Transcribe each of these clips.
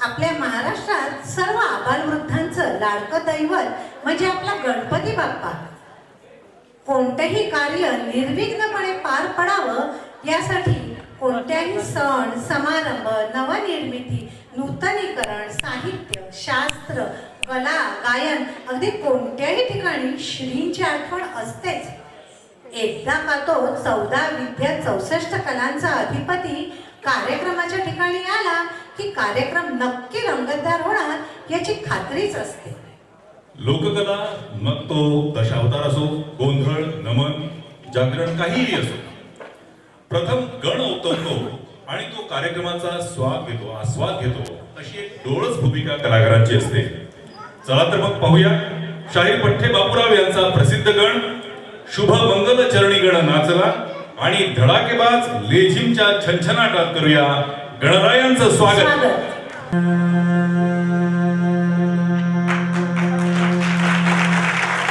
आपल्या महाराष्ट्रात सर्व आबालवृद्धांचं लाडकं दैवत म्हणजे आपला गणपती बाप्पा. कोणतेही कार्य निर्विघ्नपणे पार पडावं यासाठी कोणत्याही सण समारंभ नवनिर्मिती नूतनीकरण साहित्य शास्त्र कला गायन अगदी कोणत्याही ठिकाणी श्रींची आठवण असतेच. एकदा का तो चौदा विद्या चौसष्ट कलांचा अधिपती कार्यक्रमाच्या ठिकाणी आला की कार्यक्रम नक्की रंगतदार होणार याची खात्रीच असते. लोककला मग तो दशावतार असो गोंधळ नमन जागरण काहीही असो. प्रथम गण अवतरतो आणि तो कार्यक्रमाचा स्वाद घेतो आस्वाद घेतो. अशी एक डोळस भूमिका कलाकारांची असते. चला तर मग पाहूया. शाहीर पठ्ठे बापूराव यांचा प्रसिद्ध गण शुभ मंगल चरणी गण नाचला. आणि धडाकेबाज लेझिमच्या छनछनाटात करूया गणरायांचं स्वागत.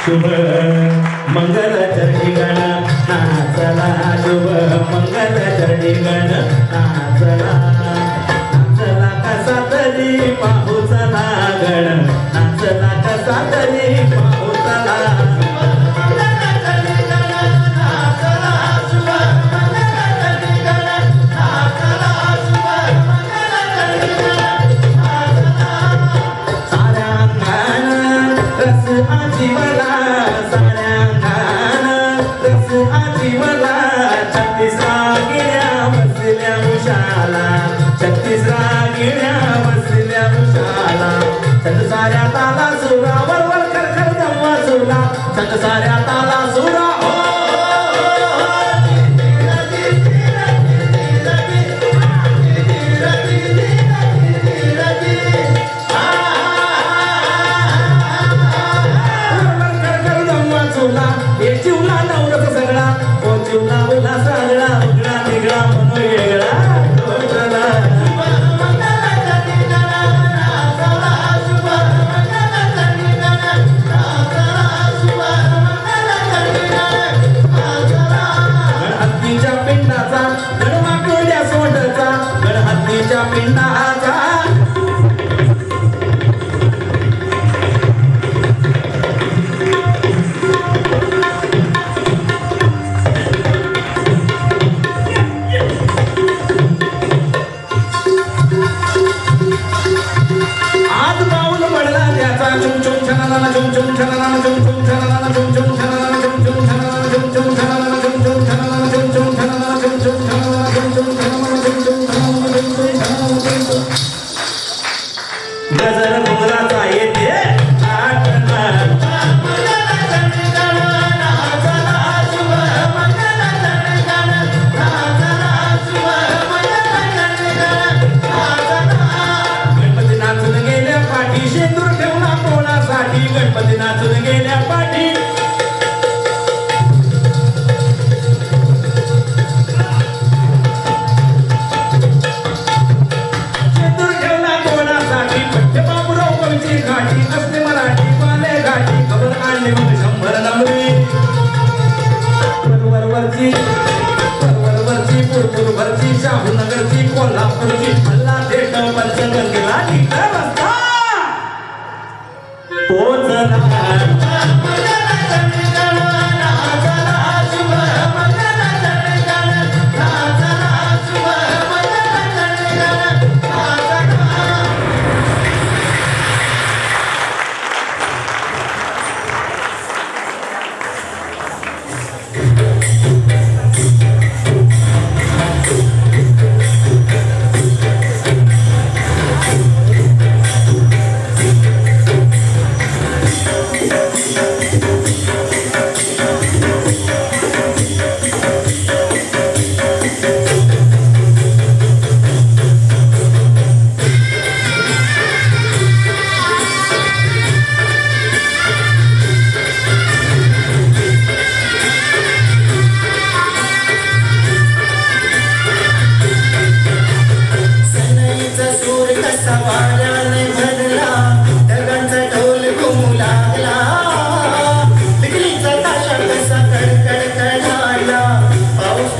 शुभ मंगलाच्या ठिकाण चला. शुभ मंगलाच्या ठिकाण चला. चला कसा तरी पाहू चला गण चला कसा तरी पाहू चला. बसल्या मुशाला छत्तीस रागिण्या बसल्या मुशाला संसाऱ्या você. शाहूनगरची कोल्हापूरची भल्ला देठ पंचगंगला निघत असता पोचला.